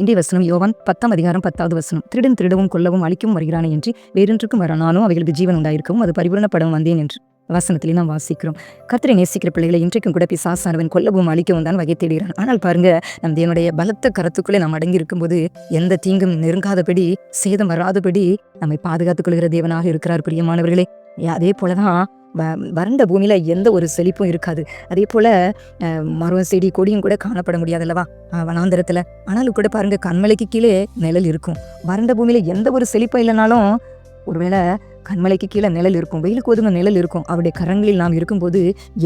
இந்திய வசனம் யோவான் பத்தாம் அதிகாரம் பத்தாவது வசனம். திருடன் திருடவும் கொல்லவும் அழிக்கவும் வருகிறானே என்று வேறொன்றுக்கும் வரானாலும் அவைகளுக்கு ஜீவன் உண்டாயிருக்கவும் அது பரிபூர்ணப்படவும் வந்தேன் என்று வசனத்திலே நாம் வாசிக்கிறோம். கத்திரை நேசிக்கிற பிள்ளைகளை இன்றைக்கும் கூட பிசாசானவன் கொல்லவும் அழிக்கவும் தான் வகை தேடுகிறான். ஆனால் பாருங்க நம் தேவனுடைய பலத்த கரத்துக்குள்ளே நாம் அடங்கி இருக்கும்போது எந்த தீங்கும் நெருங்காதபடி சேதம் வராதபடி நம்மை பாதுகாத்துக் கொள்கிற தேவனாக இருக்கிறார். பிரியமானவர்களே அதே போலதான் வறண்ட பூமியில் எந்த ஒரு செழிப்பும் இருக்காது. அதே போல் மரம் செடி கொடியும் கூட காணப்பட முடியாது அல்லவா அஹ், ஆனாலும் கூட பாருங்கள் கண்மலைக்கு கீழே நிழல் இருக்கும். வறண்ட பூமியில் எந்த ஒரு செழிப்பும் இல்லைனாலும் ஒருவேளை கண்மலைக்கு கீழே நிழல் இருக்கும் வெயிலுக்கு ஒதுங்க நிழல் இருக்கும். அவருடைய கரங்களில் நாம் இருக்கும்போது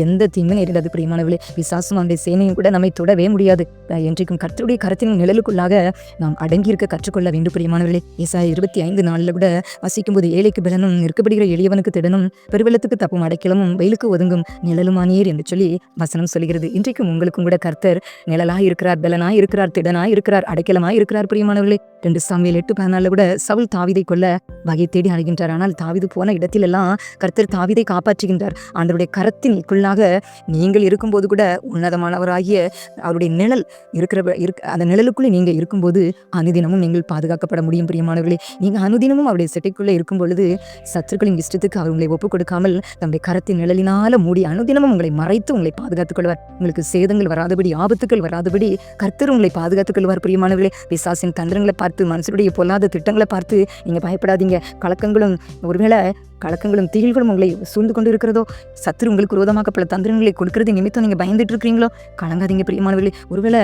எந்த தீங்கும் நேரிடாது பிரியமானவர்களே விசாசம் அவருடைய சேனையும் கூட நம்மை தொடவே முடியாது. என்றைக்கும் கர்த்தருடைய கரத்தின் நிழலுக்குள்ளாக நாம் அடங்கியிருக்க கற்றுக்கொள்ள வேண்டும் பிரியமானவர்களே ஏசாயா இருபத்தி ஐந்து நாளில் கூட வசிக்கும்போது ஏழைக்கு பலனும் நிற்கப்படுகிற எளியவனுக்கு திடனும் பெருவெள்ளத்துக்கு தப்பும் அடைக்கலமும் வெயிலுக்கு ஒதுங்கும் நிழலுமானியர் என்று சொல்லி வசனம் சொல்கிறது இன்றைக்கும் உங்களுக்கும் கூட கர்த்தர் நிழலாக இருக்கிறார் பலனாய் இருக்கிறார் திடனாய் இருக்கிறார் அடைக்கலமாய் இருக்கிறார் பிரியமானவர்களே ரெண்டு சாமியில் எட்டு பதினாலில் கூட சவுல் தாவிதை கொள்ள வகை தேடி அணுகின்றார். ஆனால் தாவிது போன இடத்திலெல்லாம் கர்த்தர் தாவிதை காப்பாற்றுகின்றார். ஆண்டவருடைய கரத்தினுக்குள்ளாக நீங்கள் இருக்கும்போது கூட உன்னதமானவராகிய அவருடைய நிழல் இருக்கிற இருக் அந்த நிழலுக்குள்ளே நீங்கள் இருக்கும்போது அனுதினமும் நீங்கள் பாதுகாக்கப்பட முடியும் பிரியமானவர்களே. நீங்கள் அனுதினமும் அவருடைய செட்டைக்குள்ளே இருக்கும் பொழுது சத்துருக்களின் இஷ்டத்துக்கு அவர் உங்களை ஒப்புக் கொடுக்காமல் தம்முடைய கரத்தின் நிழலினால மூடி அனுதினமும் உங்களை மறைத்து உங்களை பாதுகாத்துக் கொள்வார். உங்களுக்கு சேதங்கள் வராதபடி ஆபத்துக்கள் வராதபடி கர்த்தர் உங்களை பாதுகாத்துக் கொள்வார் பிரியமானவர்களே. பிசாசின் தந்திரங்களை பார்த்து மனுஷருடைய பொல்லாத திட்டங்களை பார்த்து நீங்கள் பயப்படாதீங்க. கலக்கங்களும் ஒருவேளை கலக்கங்களும் திகில்களும் உங்களை சூழ்ந்து கொண்டு இருக்கிறதோ சத்துரு உங்களுக்கு விரோதமாக பல தந்திரங்களை கொடுக்கறது நிமித்தம் நீங்க பயந்துட்டு இருக்கிறீங்களோ கலங்காதீங்க பிரியமானவர்களே. ஒருவேளை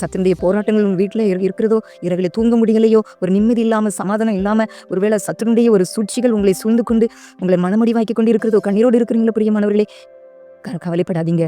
சத்துருடைய போராட்டங்கள் உங்க வீட்டில் இருக்கிறதோ? இரவில் தூங்க முடியலையோ? ஒரு நிம்மதி இல்லாம சமாதானம் இல்லாம ஒருவேளை சத்துருடைய ஒரு சூழ்ச்சிகள் உங்களை சூழ்ந்து கொண்டு உங்களை மனமடிவாக்கி கொண்டு இருக்கிறதோ கண்ணீரோடு இருக்கிறீங்களோ பிரியமானவர்களே? கவலைப்படாதீங்க.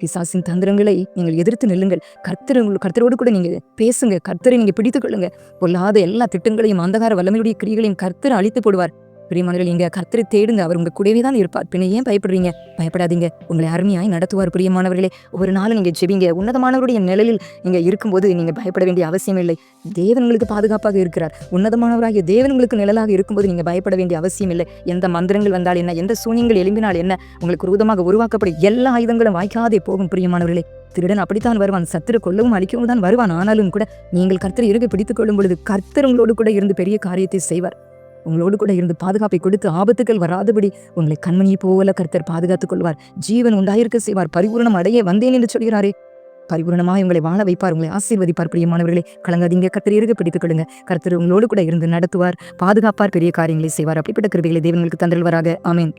பிசாசின் தந்திரங்களை நீங்கள் எதிர்த்து நில்லுங்கள். கர்த்தர் உங்கள் கர்த்தரோடு கூட நீங்கள் பேசுங்க. கர்த்தரை நீங்கள் பிடித்துக் கொள்ளுங்க. பொல்லாத எல்லா திட்டங்களையும் அந்தகார வல்லமையுடைய கிரிகளையும் கர்த்தர் அழித்து போடுவார். பிரியமானவர்கள் நீங்க கத்திரி தேடுங்க. அவர் உங்க கூடவே தான் இருப்பார். பின்ன ஏன் பயப்படுறீங்க? பயப்படாதீங்க. உங்களை அருமையாய் நடத்துவார் பிரியமானவர்களே. ஒரு நாளும் நீங்க ஜெபிங்க. உன்னதமானவருடைய நிழலில் நீங்க இருக்கும்போது நீங்க பயப்பட வேண்டிய அவசியம் இல்லை. தேவன் உங்களுக்கு பாதுகாப்பாக இருக்கிறார். உன்னதமானவராகிய தேவன் உங்களுக்கு நிழலாக இருக்கும்போது நீங்க பயப்பட வேண்டிய அவசியம் இல்லை. எந்த மந்திரங்கள் வந்தால் என்ன? எந்த சூனியங்கள் எழும்பினால் என்ன? உங்களுக்கு விரோதமாக உருவாக்கப்படும் எல்லா ஆயுதங்களும் வாய்க்காதே போகும் பிரியமானவர்களே. திருடன் அப்படித்தான் வருவான். சத்துரு கொல்லவும் அழிக்கவும் தான் வருவான். ஆனாலும் கூட நீங்கள் கர்த்தரை இருக பிடித்துக் கொள்ளும் பொழுது கர்த்தர் உங்களோடு கூட இருந்து பெரிய காரியத்தை செய்வார். உங்களோடு கூட இருந்து பாதுகாப்பை கொடுத்து ஆபத்துகள் வராதபடி உங்களை கண்மணியை போல கர்த்தர் பாதுகாத்துக் கொள்வார். ஜீவன் உண்டாயிருக்க செய்வார். பரிபூரணம் அடைய வந்தேன் என்று சொல்கிறாரே. பரிபூரணமாக உங்களை வாழ வைப்பார். உங்களை ஆசீர்வதிப்பார். பிரியமானவர்களே கலங்காதீங்க. கர்த்தர் இருக்க பிடித்துக் கொள்ளுங்க கர்த்தர் உங்களோடு கூட இருந்து நடத்துவார் பாதுகாப்பார் பெரிய காரியங்களை செய்வார். அப்படிப்பட்ட கருவிகளை தேவங்களுக்கு உங்களுக்கு ஆமீன்.